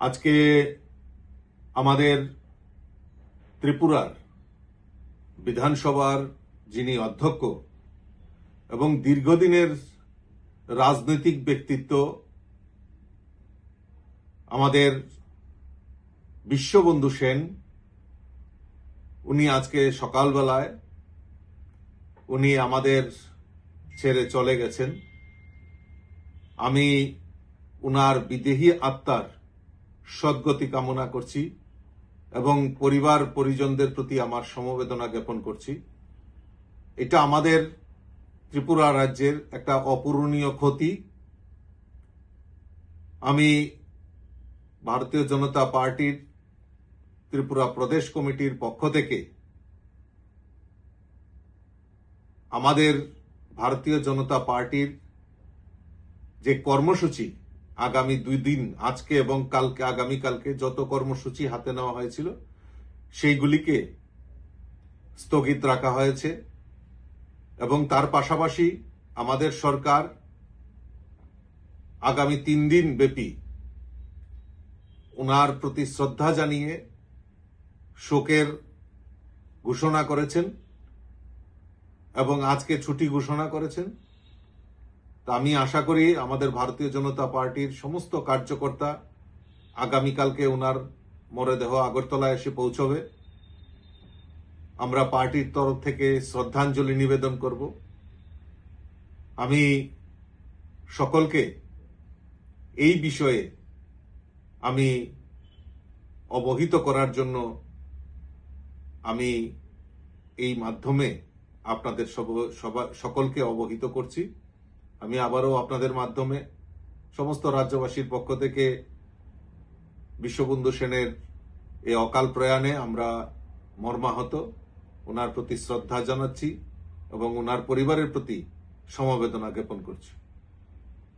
আজকে আমাদের ত্রিপুরার বিধানসভার যিনি অধ্যক্ষ এবং দীর্ঘদিনের রাজনৈতিক ব্যক্তিত্ব, আমাদের বিশ্ববন্ধু সেন, উনি আজকে সকালবেলায় উনি আমাদের ছেড়ে চলে গেছেন। আমি উনার বিদেহী আত্মার সদ্গতি কামনা করছি এবং পরিবার পরিজনদের প্রতি আমার সমবেদনা জ্ঞাপন করছি। এটা আমাদের ত্রিপুরা রাজ্যের একটা অপূরণীয় ক্ষতি। আমি ভারতীয় জনতা পার্টির ত্রিপুরা প্রদেশ কমিটির পক্ষ থেকে আমাদের ভারতীয় জনতা পার্টির যে কর্মসূচি আগামী দুই দিন, আজকে এবং কালকে আগামী কালকে যত কর্মসূচি হাতে নেওয়া হয়েছিল, সেইগুলিকে স্থগিত রাখা হয়েছে এবং তার পাশাপাশি আমাদের সরকার আগামী তিন দিন ব্যাপী ওনার প্রতি শ্রদ্ধা জানিয়ে শোকের ঘোষণা করেছেন এবং আজকে ছুটি ঘোষণা করেছেন। তা আমি আশা করি আমাদের ভারতীয় জনতা পার্টির সমস্ত কার্যকর্তা আগামীকালকে ওনার মরদেহ আগরতলায় এসে পৌঁছবে। আমরা পার্টির তরফ থেকে শ্রদ্ধাঞ্জলি নিবেদন করব। আমি সকলকে এই বিষয়ে আমি অবহিত করার জন্য আমি এই মাধ্যমে আপনাদের সকলকে অবহিত করছি। আমি আবারও আপনাদের মাধ্যমে সমস্ত রাজ্যবাসীর পক্ষ থেকে বিশ্ববন্ধু সেনের এই অকাল প্রয়াণে আমরা মর্মাহত, ওনার প্রতি শ্রদ্ধা জানাচ্ছি এবং ওনার পরিবারের প্রতি সমবেদনা জ্ঞাপন করছি।